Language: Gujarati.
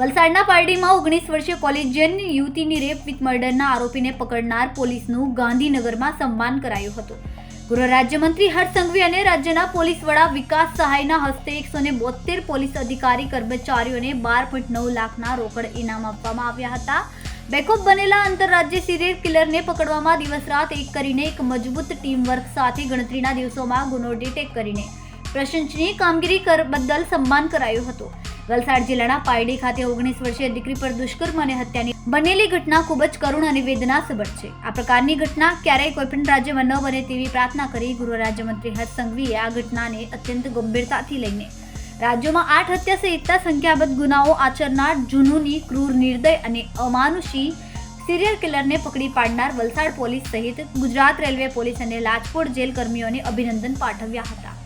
વલસાડના પારડીમાં ઓગણીસ વર્ષીય કોલેજિયન યુવતીની રેપ વિથ મર્ડરના આરોપીને પકડનાર પોલીસનું ગાંધીનગરમાં સન્માન કરાયું હતું. ગૃહ રાજ્યમંત્રી હર્ષ સંઘવી અને રાજ્યના પોલીસ વડા વિકાસ સહાયના હસ્તે એકસો ને બોતેર પોલીસ અધિકારી, કર્મચારીઓને બાર પોઈન્ટ નવ લાખના રોકડ ઇનામ આપવામાં આવ્યા હતા. બેકોપ બનેલા આંતરરાજ્ય સિરિયલ કિલરને પકડવામાં દિવસ રાત એક કરીને એક મજબૂત ટીમ વર્ક સાથે ગણતરીના દિવસોમાં ગુનો ડિટેક્ટ કરીને પ્રશંસનીય કામગીરી કર બદલ સન્માન કરાયું હતું. વલસાડ જિલ્લાના પાયડી ખાતે ઓગણીસ વર્ષીય દીકરી પર દુષ્કર્મ અને હત્યાની બનેલી ઘટના ખૂબ જ કરુણ અને વેદનાસભર છે. આ પ્રકારની ઘટના ક્યારેય કોઈપણ રાજ્યમાં ન બને તેવી પ્રાર્થના કરી ગૃહ રાજ્યમંત્રી હર્ષ સંઘવીએ આ ઘટનાને અત્યંત ગંભીરતાથી લઈને. રાજ્યોમાં આઠ હત્યા સહિતના સંખ્યાબદ્ધ ગુનાઓ આચરનાર જુનૂની ક્રૂર નિર્દય અને અમાનુષી સિરિયલ કિલરને પકડી પાડનાર વલસાડ પોલીસ સહિત ગુજરાત રેલવે પોલીસ અને લાજપોર જેલ કર્મીઓને અભિનંદન પાઠવ્યા હતા.